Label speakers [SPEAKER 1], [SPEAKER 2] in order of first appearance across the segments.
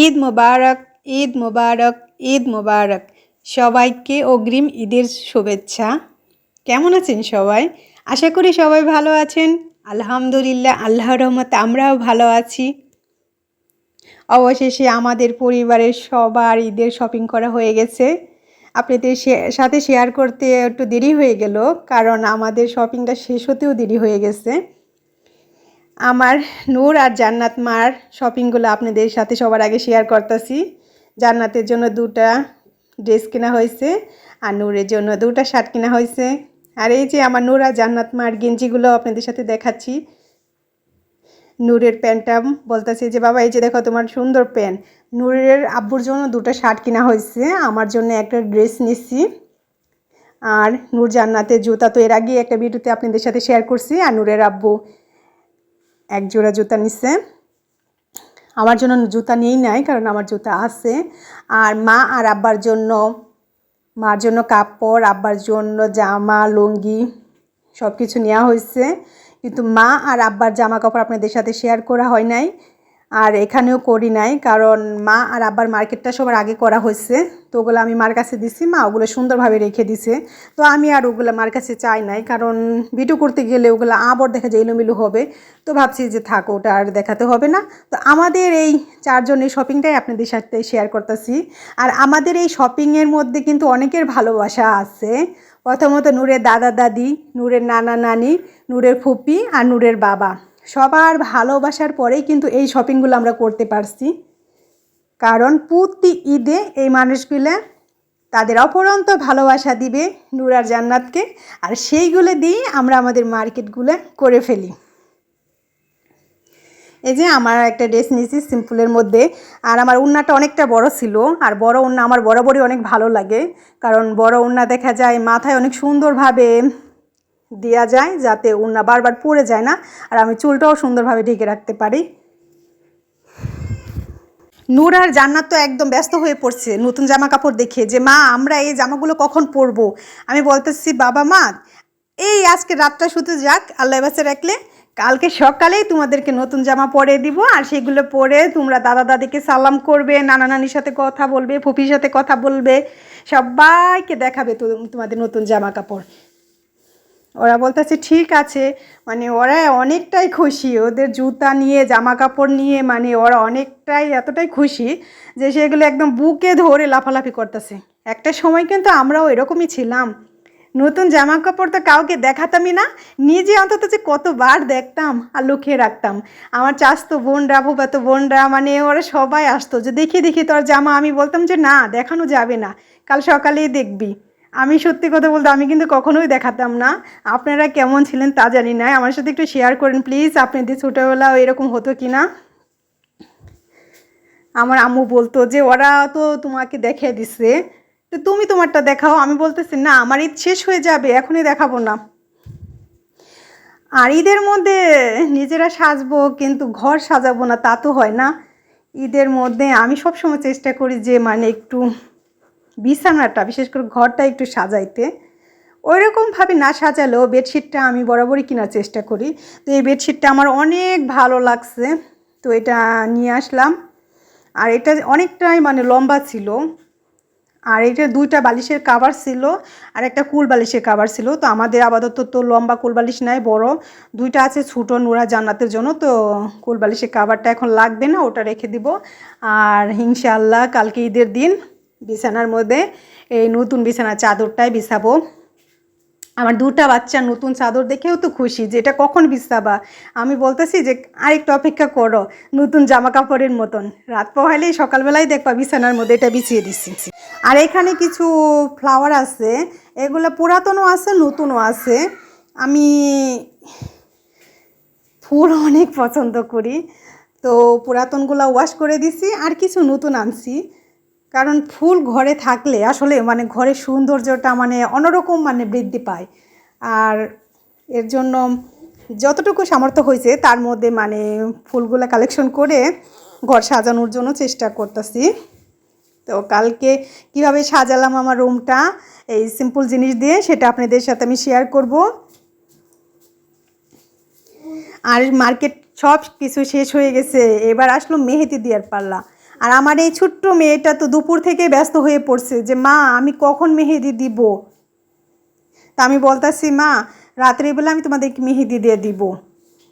[SPEAKER 1] ঈদ মোবারক ঈদ মোবারক ঈদ মোবারক। সবাইকে অগ্রিম ঈদের শুভেচ্ছা। কেমন আছেন সবাই? আশা করি সবাই ভালো আছেন। আলহামদুলিল্লাহ আল্লাহ রহমতে আমরাও ভালো আছি। অবশেষে আমাদের পরিবারের সবার ঈদের শপিং করা হয়ে গেছে। আপনাদের সাথে শেয়ার করতে একটু দেরি হয়ে গেল, কারণ আমাদের শপিংটা শেষ হতেও দেরি হয়ে গেছে। আমার নূর আর জান্নাত মার শপিংগুলো আপনাদের সাথে সবার আগে শেয়ার করতেছি। জান্নাতের জন্য দুটা ড্রেস কেনা হয়েছে আর নূরের জন্য দুটা শার্ট কেনা হয়েছে। আর এই যে আমার নূর আর জান্নাত মার গেঞ্জিগুলো আপনাদের সাথে দেখাচ্ছি। নূরের প্যান্টটা বলতেছে যে, বাবা, এই যে দেখো তোমার সুন্দর প্যান্ট। নূরের আব্বুর জন্য দুটো শার্ট কেনা হয়েছে। আমার জন্য একটা ড্রেস নিচ্ছি আর নূর জান্নাতের জুতা তো এর আগে একটা ভিডিওতে আপনাদের সাথে শেয়ার করছি। আর নূরের আব্বু এক জোড়া জুতা নিছে। আমার জন্য জুতা নিয়েই নাই, কারণ আমার জুতা আছে। আর মা আর আব্বার জন্য, মার জন্য কাপড়, আব্বার জন্য জামা, লুঙ্গি সব কিছু নেওয়া হয়েছে। কিন্তু মা আর আব্বার জামা কাপড় আপনাদের সাথে শেয়ার করা হয় নাই। আর এখানেও করি নাই, কারণ মা আর আব্বার মার্কেটটা সবার আগে করা হয়েছে। তো ওগুলো আমি মার কাছে দিছি, মা ওগুলো সুন্দরভাবে রেখে দিছে। তো আমি আর ওগুলো মার কাছে চাই নাই, কারণ ভিডিও করতে গেলে ওগুলো আবার দেখা যায় এলোমেলো হবে। তো ভাবছি যে থাক, ওটা আর দেখাতে হবে না। তো আমাদের এই চারজনের শপিংটাই আপনাদের সাথে শেয়ার করতেছি। আর আমাদের এই শপিংয়ের মধ্যে কিন্তু অনেকের ভালোবাসা আছে। প্রথমত নূরের দাদা দাদি নূরের নানা নানি নূরের ফুপি আর নূরের বাবা। সবার ভালোবাসার পরেই কিন্তু এই শপিংগুলো আমরা করতে পারছি। কারণ প্রতি ঈদে এই মানুষগুলো তাদের অপরন্ত ভালোবাসা দিবে নূর আর জান্নাতকে, আর সেইগুলো দিয়েই আমরা আমাদের মার্কেটগুলো করে ফেলি। এই যে আমার একটা ড্রেস নিয়েছি সিম্পলের মধ্যে, আর আমার উন্নাটা অনেকটা বড় ছিল, আর বড় উন্না আমার বরাবরই অনেক ভালো লাগে। কারণ বড় উন্না দেখা যায় মাথায় অনেক সুন্দরভাবে দেওয়া যায় যাতে উন্না বারবার পড়ে যায় না, আর আমি চুলটাও সুন্দরভাবে ঢেকে রাখতে পারি। নূর আর জান্নাত তো একদম ব্যস্ত হয়ে পড়ছে, নতুন জামা কাপড় দেখে যে, মা, আমরা এই জামাগুলো কখন পরবো? আমি বলতেছি, বাবা মা, এই আজকে রাতটা শুতে যাক, আল্লাহ বাসে রাখলে, কালকে সকালেই তোমাদেরকে নতুন জামা পরে দিব, আর সেগুলো পরে তোমরা দাদা দাদিকে সালাম করবে, নানা নানির সাথে কথা বলবে ফুপির সাথে কথা বলবে, সবাইকে দেখাবে তোমাদের নতুন জামা কাপড় ওরা বলতেছে, ঠিক আছে। মানে ওরা অনেকটাই খুশি। ওদের জুতা নিয়ে জামা কাপড় নিয়ে মানে ওরা অনেকটাই, এতটাই খুশি যে সেগুলো একদম বুকে ধরে লাফালাফি করতেছে। একটা সময় কিন্তু আমরাও এরকমই ছিলাম। নতুন জামা কাপড় তো কাউকে দেখাতামই না, নিজে অন্তত যে কতবার দেখতাম আর লুকিয়ে রাখতাম। আমার চাস্তো বোনরা ভুপাতো বোনরা মানে ওরা সবাই আসতো যে, দেখি দেখি তোর জামা। আমি বলতাম যে, না, দেখানো যাবে না। কাল সকালেই দেখবি। আমি সত্যি কথা বলতে, আমি কিন্তু কখনোই দেখাতাম না। আপনারা কেমন ছিলেন তা জানি না। আমার সাথে একটু শেয়ার করেন প্লিজ আপনাদের ছোটোবেলাও এরকম হতো কি না আমার আম্মু বলতো যে, ওরা তো তোমাকে দেখে দিছে। তো তুমি তোমারটা দেখাও। আমি বলতেছি, না, আমার ঈদ শেষ হয়ে যাবে, এখনই দেখাবো না। আর ঈদের মধ্যে নিজেরা সাজবো, কিন্তু ঘর সাজাবো না, তা তো হয় না। ঈদের মধ্যে আমি সবসময় চেষ্টা করি যে মানে একটু বিছানাটা, বিশেষ করে ঘরটা একটু সাজাইতে ওই রকমভাবে না সাজালেও বেডশিটটা আমি বরাবরই কেনার চেষ্টা করি। তো এই বেডশিটটা আমার অনেক ভালো লাগছে। তো এটা নিয়ে আসলাম। আর এটা অনেকটাই মানে লম্বা ছিল। আর এটা দুইটা বালিশের কাভার ছিল আর একটা কুল বালিশের কাভার ছিল। তো আমাদের আপাতত তো লম্বা কুল বালিশ নাই, বড়। দুইটা আছে ছোটো নোরা জান্নাতের জন্য। তো কুল বালিশের কাভারটা এখন লাগবে না, ওটা রেখে দিব। আর ইনশাআল্লাহ কালকে ঈদের দিন বিছানার মধ্যে, এই নতুন বিছানার চাদরটাই বিছাবো। আমার দুটা বাচ্চা নতুন চাদর দেখেও তো খুশি যে এটা কখন বিছাবা? আমি বলতেছি যে আরেকটু অপেক্ষা করো, নতুন জামা কাপড়ের মতন। রাত পোহাইলেই সকালবেলায় দেখবা বিছানার মধ্যে এটা বিছিয়ে দিচ্ছি আর এখানে কিছু ফ্লাওয়ার আছে, এগুলো পুরাতনও আছে, নতুনও আছে। আমি ফুল অনেক পছন্দ করি। তো পুরাতনগুলো ওয়াশ করে দিছি, আর কিছু নতুন আনছি। কারণ ফুল ঘরে থাকলে আসলে মানে ঘরের সৌন্দর্যটা মানে অন্যরকম মানে বৃদ্ধি পায়। আর এর জন্য যতটুকু সামর্থ্য হয়েছে তার মধ্যে মানে ফুলগুলো কালেকশন করে ঘর সাজানোর জন্য চেষ্টা করতেছি। তো কালকে কীভাবে সাজালাম আমার রুমটা এই সিম্পল জিনিস দিয়ে সেটা আপনাদের সাথে আমি শেয়ার করব। আর মার্কেট সব কিছু শেষ হয়ে গেছে, এবার আসলো মেহেদি দেওয়ার পাল্লা। আর আমার এই ছোট্ট মেয়েটা তো দুপুর থেকে ব্যস্ত হয়ে পড়ছে যে, মা, আমি কখন মেহেদি দিব? তা আমি বলতাছি, মা রাত্রিবেলা আমি তোমাদেরকে মেহেদি দিয়ে দিব।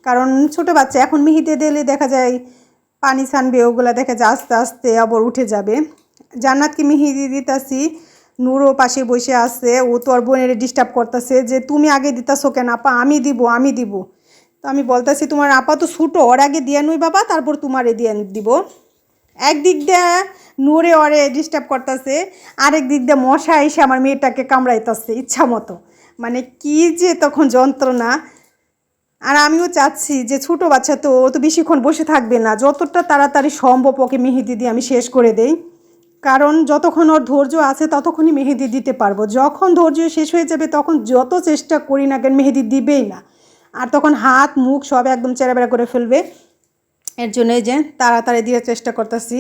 [SPEAKER 1] কারণ ছোট বাচ্চা, এখন মেহেদি দিলে দেখা যায় পানি ছানবে, ওগুলো দেখা যায় আস্তে আস্তে আবার উঠে যাবে। জান্নাতকে মেহেদি দিতাছি, নূরও পাশে বসে আছে, ও তো আর বোনের ডিস্টার্ব করতেছে যে, তুমি আগে দিতাছো কেন, আপা? আমি দিব আমি দিব। তো আমি বলতেছি, তোমার আপা তো ছুটো, ওর আগে দিয়ে নই বাবা, তারপর তোমারে দিয়ে দিব। একদিক দিয়ে নূরে ওরে ডিস্টার্ব করতেছে, আরেক দিক দিয়ে মশা এসে আমার মেয়েটাকে কামড়াইতেছে, ইচ্ছা মতো। মানে কি যে তখন যন্ত্রণা। আর আমিও চাচ্ছি যে ছোটো বাচ্চা তো, ও তো বেশিক্ষণ বসে থাকবে না, যতটা তাড়াতাড়ি সম্ভব ওকে মেহেদি দিয়ে আমি শেষ করে দেই। কারণ যতক্ষণ ওর ধৈর্য আছে, ততক্ষণই মেহেদি দিতে পারব। যখন ধৈর্য শেষ হয়ে যাবে, তখন যত চেষ্টা করি না কেন, মেহেদি দিবেই না। আর তখন হাত, মুখ সব একদম চেরাবেড়া করে ফেলবে। এর জন্য এই যে তাড়াতাড়ি দিয়ে চেষ্টা করতেছি।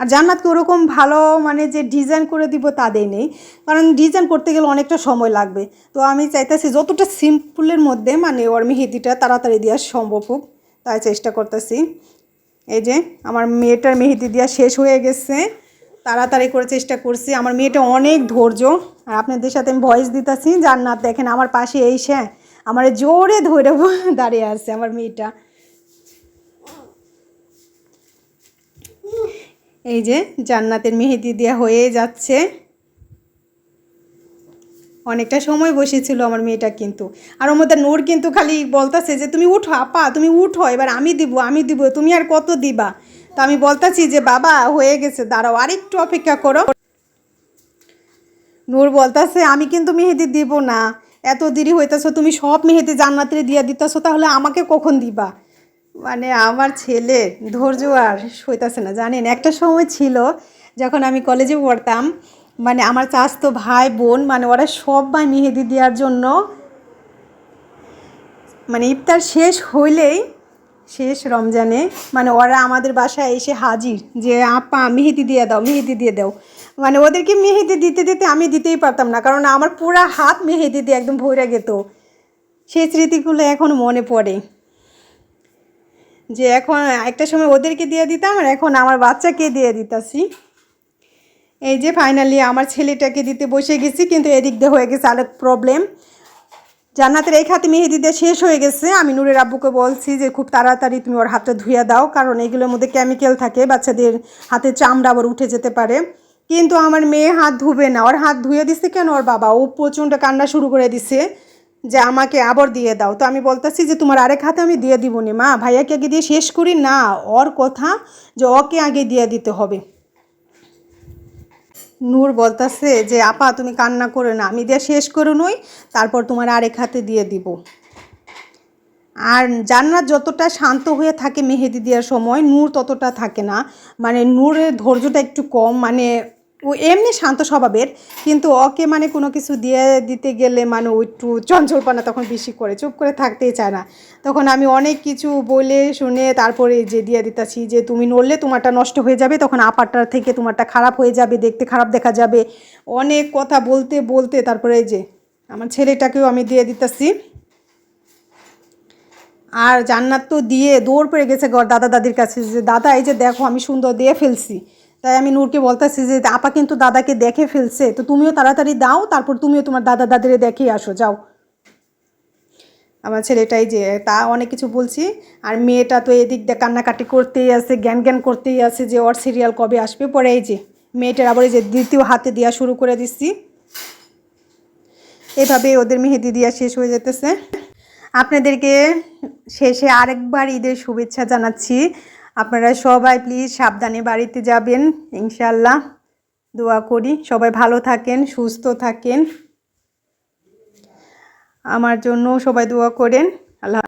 [SPEAKER 1] আর জান্নাতকে ওরকম ভালো মানে যে ডিজাইন করে দিব তাদের নেই। কারণ ডিজাইন করতে গেলে অনেকটা সময় লাগবে। তো আমি চাইতেছি যতটা সিম্পলের মধ্যে মানে ওর মেহেদিটা তাড়াতাড়ি দেওয়া সম্ভব হোক, তাই চেষ্টা করতেছি। এই যে আমার মেয়েটার মেহেদি দেওয়া শেষ হয়ে গেছে। তাড়াতাড়ি করে চেষ্টা করছি। আমার মেয়েটা অনেক ধৈর্য। আর আপনাদের সাথে আমি ভয়েস দিতেছি, জান্নাত দেখেন আমার পাশে এসে আমার জোরে ধরে দাঁড়িয়ে আছে আমার মেয়েটা। এই যে জান্নাতের মেহেদি দেওয়া হয়ে যাচ্ছে। অনেকটা সময় বসেছিল আমার মেয়েটা কিন্তু। আর ওর মধ্যে নূর কিন্তু খালি বলতেছে যে, তুমি উঠো, আপা, তুমি উঠো, এবার আমি দিব আমি দিব, তুমি আর কত দিবা? তো আমি বলতাছি যে, বাবা, হয়ে গেছে, দাঁড়াও, আরেকটু অপেক্ষা করো। নূর বলতাছে, আমি কিন্তু মেহেদি দিব না, এত দেরি হইতেছো, তুমি সব মেহেদি জান্নাতের দিয়া দিতেছো, তাহলে আমাকে কখন দিবা? মানে আমার ছেলে, ধৈর্য আর সইতাছে না, জানেন? একটা সময় ছিল যখন আমি কলেজে পড়তাম মানে আমার চাচতো ভাই, বোন মানে ওরা সবাই মেহেদি দেওয়ার জন্য মানে ইফতার শেষ হইলেই, শেষ রমজানে মানে ওরা আমাদের বাসায় এসে হাজির যে, আপা, মেহেদি দিয়ে দাও, মেহেদি দিয়ে দাও। মানে ওদেরকে মেহেদি দিতে দিতে আমি দিতেই পারতাম না, কারণ আমার পুরা হাত মেহেদি দিয়ে একদম ভরে গেত। সেই স্মৃতিগুলো এখন মনে পড়ে। যে এখন একটা সময় ওদেরকে দিয়ে দিতাম আর এখন আমার বাচ্চাকে দিয়ে দিতাছি। এই যে ফাইনালি আমার ছেলেটাকে দিতে বসে গেছি, কিন্তু এদিক দিয়ে হয়ে গেছে আরেক প্রবলেম জান্নাতের এই খাতে মেহেদি দিয়ে শেষ হয়ে গেছে। আমি নুরের আব্বুকে বলছি যে, খুব তাড়াতাড়ি তুমি ওর হাতটা ধুয়ে দাও, কারণ এগুলোর মধ্যে কেমিক্যাল থাকে, বাচ্চাদের হাতে চামড়া আবার উঠে যেতে পারে। কিন্তু আমার মেয়ে হাত ধুবে না। ওর হাত ধুয়ে দিছে কেন ওর বাবা? ও প্রচণ্ড কান্না শুরু করে দিছে। যে আমাকে আবার দিয়ে দাও। তো আমি বলতেছি যে তোমার আরেক হাতে আমি দিয়ে দিব নি মা। ভাইয়াকে আগে দিয়ে শেষ করি। না, ওর কথা যে ওকে আগে দিয়ে দিতে হবে। নূর বলতেছে যে, আপা, তুমি কান্না করে না। আমি দিয়ে শেষ করে নই, তারপর তোমার আরেক হাতে দিয়ে দিব। আর জান্নাত যতটা শান্ত হয়ে থাকে মেহেদি দেওয়ার সময়, নূর ততটা থাকে না। মানে নূরের ধৈর্যটা একটু কম। মানে ও এমনি শান্ত স্বভাবের, কিন্তু ওকে মানে কোনো কিছু দিয়ে দিতে গেলে মানে একটু চঞ্চলপানা তখন বেশি করে, চুপ করে থাকতেই চায় না। তখন আমি অনেক কিছু বলে শুনে তারপরে যে দিয়ে দিতেছি যে তুমি নড়লে তোমারটা নষ্ট হয়ে যাবে, তখন আপারটার থেকে তোমারটা খারাপ হয়ে যাবে, দেখতে খারাপ দেখা যাবে। অনেক কথা বলতে বলতে তারপরে যে আমার ছেলেটাকেও আমি দিয়ে দিতেছি। আর জান্নাত তো দিয়ে দৌড় পড়ে গেছে দাদা দাদির কাছে যে, দাদা, এই যে দেখো আমি সুন্দর দিয়ে ফেলছি। তাই আমি নূরকে বলতেছি যে, আপা কিন্তু দাদাকে দেখে ফেলছে, তো তুমিও তাড়াতাড়ি দাও, তারপর তুমিও তোমার দাদা দাদিরে দেখে আসো, যাও। আমার ছেলেটাই যে, তা অনেক কিছু বলছি, আর মেয়েটা তো এদিক দিয়ে কান্নাকাটি করতেই আছে জ্ঞান জ্ঞান করতেই আছে যে, ওর সিরিয়াল কবে আসবে, পরে এই যে, মেয়েটার আবার এই যে দ্বিতীয় হাতে দেওয়া শুরু করে দিচ্ছি। এভাবে ওদের মেহেদি দেওয়া শেষ হয়ে যেতেছে আপনাদেরকে শেষে আরেকবার ঈদের শুভেচ্ছা জানাচ্ছি। আপনারা সবাই প্লিজ সাবধানে বাড়িতে যাবেন ইনশাল্লাহ দোয়া করি। সবাই ভালো থাকেন, সুস্থ থাকেন। আমার জন্য সবাই দোয়া করেন। আল্লাহ